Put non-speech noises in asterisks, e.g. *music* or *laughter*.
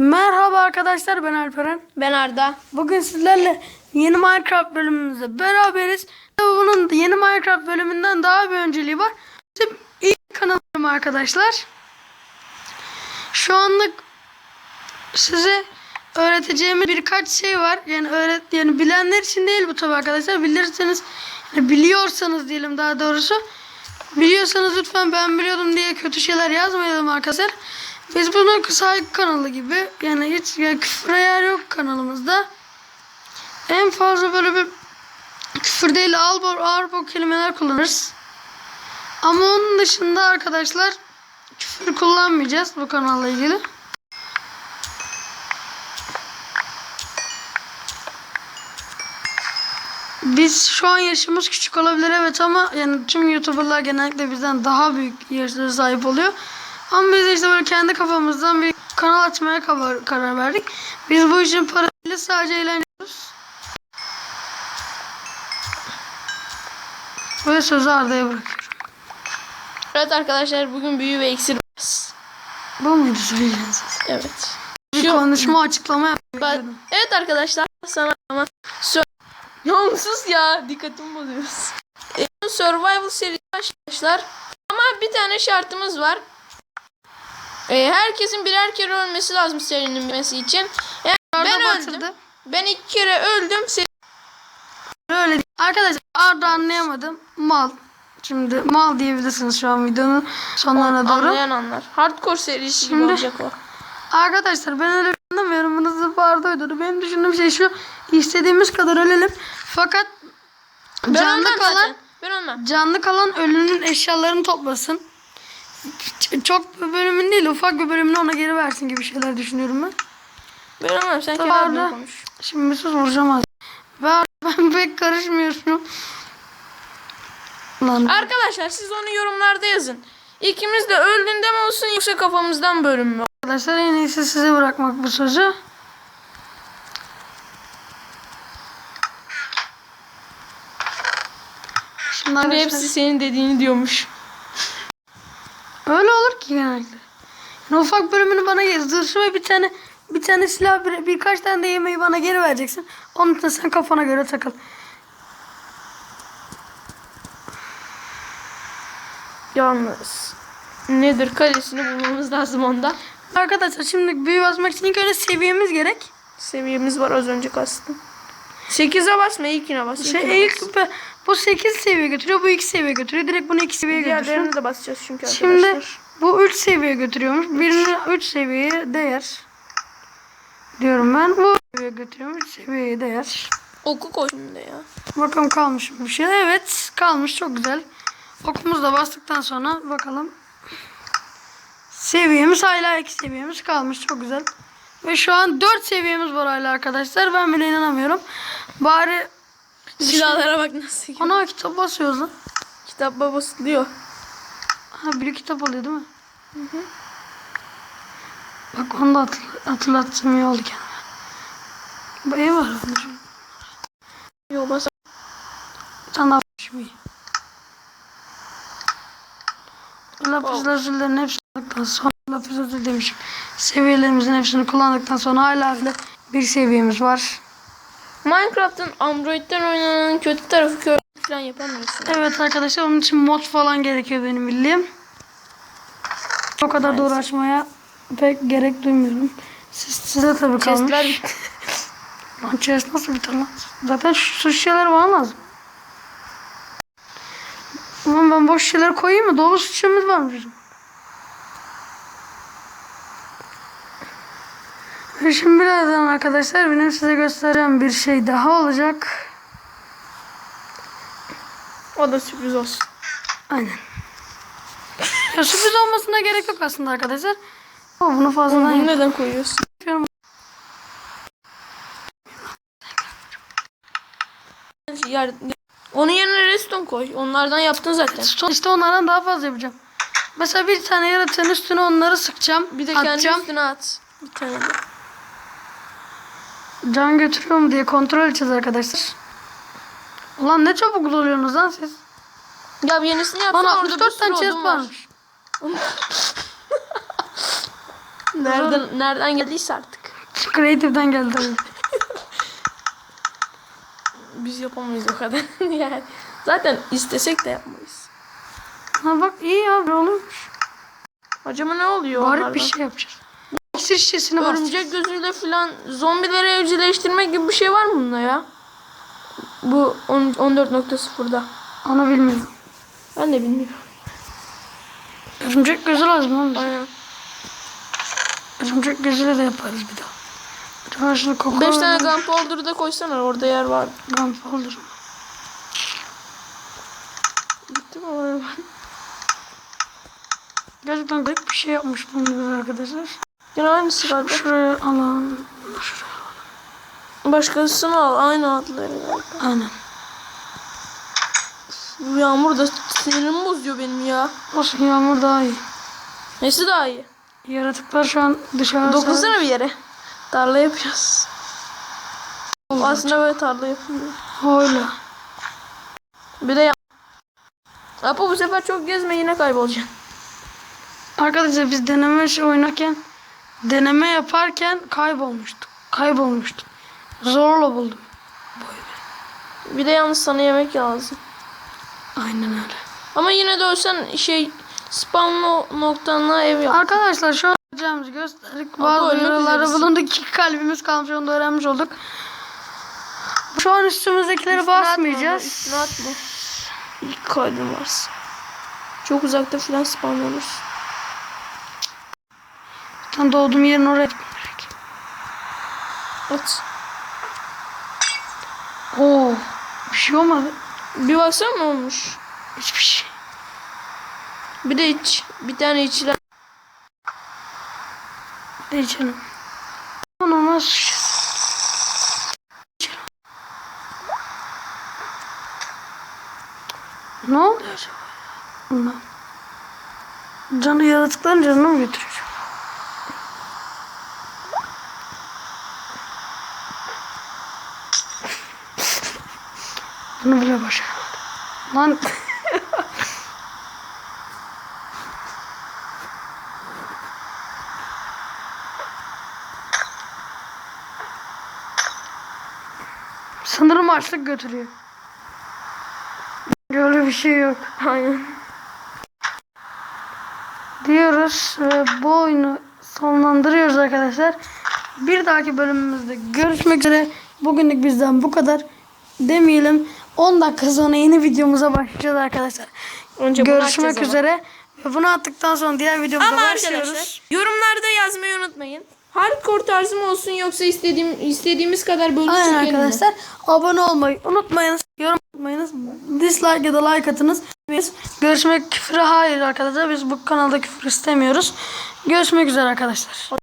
Merhaba arkadaşlar ben Alperen. Ben Arda. Bugün sizlerle yeni Minecraft bölümümüzde beraberiz. Bunun yeni Minecraft bölümünden daha bir önceliği var. Bizim ilk kanalım arkadaşlar. Şu anlık size öğreteceğimiz birkaç şey var. Yani öğret yani bilenler için değil bu tabii arkadaşlar. Bilirseniz yani biliyorsanız diyelim daha doğrusu. Biliyorsanız lütfen ben biliyordum diye kötü şeyler yazmayalım arkadaşlar. Biz bunu saygı kanalı gibi yani hiç yani küfür yer yok kanalımızda. En fazla böyle bir küfür değil ağır bu kelimeler kullanırız. Ama onun dışında arkadaşlar küfür kullanmayacağız bu kanalla ilgili. Biz şu an yaşımız küçük olabilir evet ama yani tüm YouTuber'lar genellikle bizden daha büyük yaşlara sahip oluyor. Ama biz de işte böyle kendi kafamızdan bir kanal açmaya karar, karar verdik. Biz bu işin parayla sadece eğleniyoruz. Ve sözü Arda'ya bırakıyorum. Evet arkadaşlar bugün büyü ve iksir var. Bu muydu söyleyeceğiniz? Evet. Bir Şu- konuşma açıklama istedim. evet arkadaşlar sana ama sö- Yalnız ya dikkatimi bozuyorsun. E, Survival serisi arkadaşlar. Ama bir tane şartımız var. E, herkesin birer kere ölmesi lazım serinin bitmesi için. Yani Arda ben batırdı. öldüm. Ben iki kere öldüm. Seri Öyle değil. Arkadaşlar Arda anlayamadım. Mal. Şimdi mal diyebilirsiniz şu an videonun sonlarına doğru. anlayan anlar. Hardcore serisi gibi Şimdi- olacak o. Arkadaşlar ben öyle anlamıyorum. Bunu zıp Arda uydurdu. Benim düşündüğüm şey şu. istediğimiz kadar ölelim. Fakat Ben canlı kalan zaten. Ben ölmem. canlı kalan ölünün eşyalarını toplasın. *laughs* Çok bir bölümün değil ufak bir bölümünü ona geri versin gibi şeyler düşünüyorum ben. Ben ölmem. Sen Tamam, kenarda Arda. konuş. Şimdi sus vuracağım az. Ben, ben pek karışmıyorum. Lan Arkadaşlar siz onu yorumlarda yazın. İkimiz de öldüğünde mi olsun yoksa kafamızdan bölüm mü? arkadaşlar en iyisi size bırakmak bu sözü. Şimdi arkadaşlar, hepsi senin dediğini diyormuş. Öyle olur ki genellikle. Yani ufak bölümünü bana zırhı ve bir tane bir tane silah bir, birkaç tane de yemeği bana geri vereceksin. Onun için sen kafana göre takıl. Yalnız. Nedir kalesini bulmamız lazım onda. Arkadaşlar şimdi büyü basmak için ilk önce seviyemiz gerek. Seviyemiz var az önce kastım. 8'e basma ilkine bas. Şey ilk. Bu- bu 8 seviye götürüyor, bu 2 seviye götürüyor. Direkt bunu 2 seviyeye götürsün. Diğerlerini de basacağız çünkü Şimdi arkadaşlar. bu 3 seviye götürüyormuş. Birini 3 seviyeye değer. Diyorum ben. Bu seviye götürüyormuş. 3 seviyeye değer. Oku koy şimdi ya. Bakalım kalmış mı bir şey. Evet kalmış çok güzel. Okumuzu da bastıktan sonra bakalım. Seviyemiz hala 2 seviyemiz kalmış çok güzel. Ve şu an 4 seviyemiz var hala arkadaşlar. Ben bile inanamıyorum. Bari Silahlara bak nasıl. ana kitap basıyoruz lan. Kitap basılıyor. Ha biri kitap alıyor değil mi? Bak onu da hatırl- hatırlattım iyi oldu kendime. Ev var. Yo bas. Bir tane daha şimdi. Lapis lazerlerin hepsini aldıktan sonra lapis lazeri demişim. Seviyelerimizin hepsini kullandıktan sonra hala bir seviyemiz var. Minecraft'ın Android'den oynanan kötü tarafı kör falan yapamıyorsun. Evet arkadaşlar onun için mod falan gerekiyor benim bildiğim. O kadar da uğraşmaya pek gerek duymuyorum. Siz, size tabii kalmış. Chestler bitti. *laughs* Lan chest nasıl biter lan? Zaten şu, şu şişeler bana lazım. Ulan ben boş şişeleri koyayım mı? Dolu şişemiz varmış bizim. Şimdi birazdan arkadaşlar benim size göstereceğim bir şey daha olacak. O da sürpriz olsun. Aynen. ya sürpriz olmasına gerek yok aslında arkadaşlar. Ama bunu fazladan Bunu neden koyuyorsun? Yer- Onun yerine redstone koy. Onlardan yaptın zaten. İşte onlardan daha fazla yapacağım. Mesela bir tane yaratığın üstüne onları sıkacağım. Bir de kendi atacağım. üstüne at. Bir tane de. Can götürüyor mu diye kontrol edeceğiz arkadaşlar. Ulan ne çabuk doluyorsunuz lan siz. Ya yenisini Bana orada bir 64 sürü tane chest odun var. varmış. *laughs* Nereden nereden geldiyse artık. Creative'den geldi. abi. *laughs* Biz yapamayız o kadar. *laughs* yani zaten istesek de yapmayız. Ha bak iyi ya böyle olurmuş. Acaba ne oluyor Garip onlardan? bir şey yapacağız. İksir şişesini bastır. Örümcek gözüyle falan zombileri evcilleştirmek gibi bir şey var mı bunda ya? Bu on- 14.0'da. Onu bilmiyorum. Ben de bilmiyorum. Örümcek gözü lazım oğlum. Aynen. Örümcek gözüyle de yaparız bir daha. Şunu koku 5 tane gunpowder'ı da koysana orada yer var. Gunpowder. Gitti mi o? Gerçekten garip bir şey yapmış bunlar arkadaşlar. Yine aynısı galiba. Şuraya alalım. Şuraya. Başkasını al. Aynı adları. Aynen. Bu yağmur da sinirimi bozuyor benim ya. Olsun yağmur daha iyi. Nesi daha iyi? Yaratıklar şu an dışarıda. Dokunsana bir yere. Tarla yapıyoruz. Aslında böyle tarla yapılıyor. Öyle. Bir de Apo bu sefer çok gezme yine kaybolacaksın. Arkadaşlar biz deneme oynarken deneme yaparken kaybolmuştuk. Kaybolmuştum. Zorla buldum. Bir de yalnız sana yemek lazım. Aynen öyle. Ama yine de ölsen şey no- noktanla ev yap. Arkadaşlar şu an yapacağımızı gösterdik. Bazı üzeresin. bulunduk. İki kalbimiz kalmış onu da öğrenmiş olduk. Şu an üstümüzdekileri basmayacağız. Üstüne atma. İlk kalbim varsın. Çok uzakta filan spawn olursun. Tam doğduğum yerin oraya gerek. At. Oo, bir şey olmadı. Bir baksana ne olmuş. Hiçbir şey. Bir de iç. Bir tane içiler. Ne canım. Onu nasıl? Ne oluyor acaba? Canı yaratıkların canını mı götürüyor? Bunu bile başaramadım. Lan sanırım açlık götürüyor. Öyle bir şey yok. Aynen. diyoruz ve bu oyunu sonlandırıyoruz arkadaşlar. Bir dahaki bölümümüzde görüşmek üzere. Bugünlük bizden bu kadar demeyelim. 10 dakika sonra yeni videomuza başlayacağız arkadaşlar. Önce görüşmek ama. üzere. Ve bunu attıktan sonra diğer videomuza Ama başlıyoruz. arkadaşlar yorumlarda yazmayı unutmayın. Hardcore tarzı mı olsun yoksa istediğim istediğimiz kadar bölüm Aynen mi? arkadaşlar. Abone olmayı unutmayınız. Yorum unutmayınız. Dislike ya da like atınız. Biz görüşmek küfürü hayır arkadaşlar. Biz bu kanalda küfür istemiyoruz. Görüşmek üzere arkadaşlar.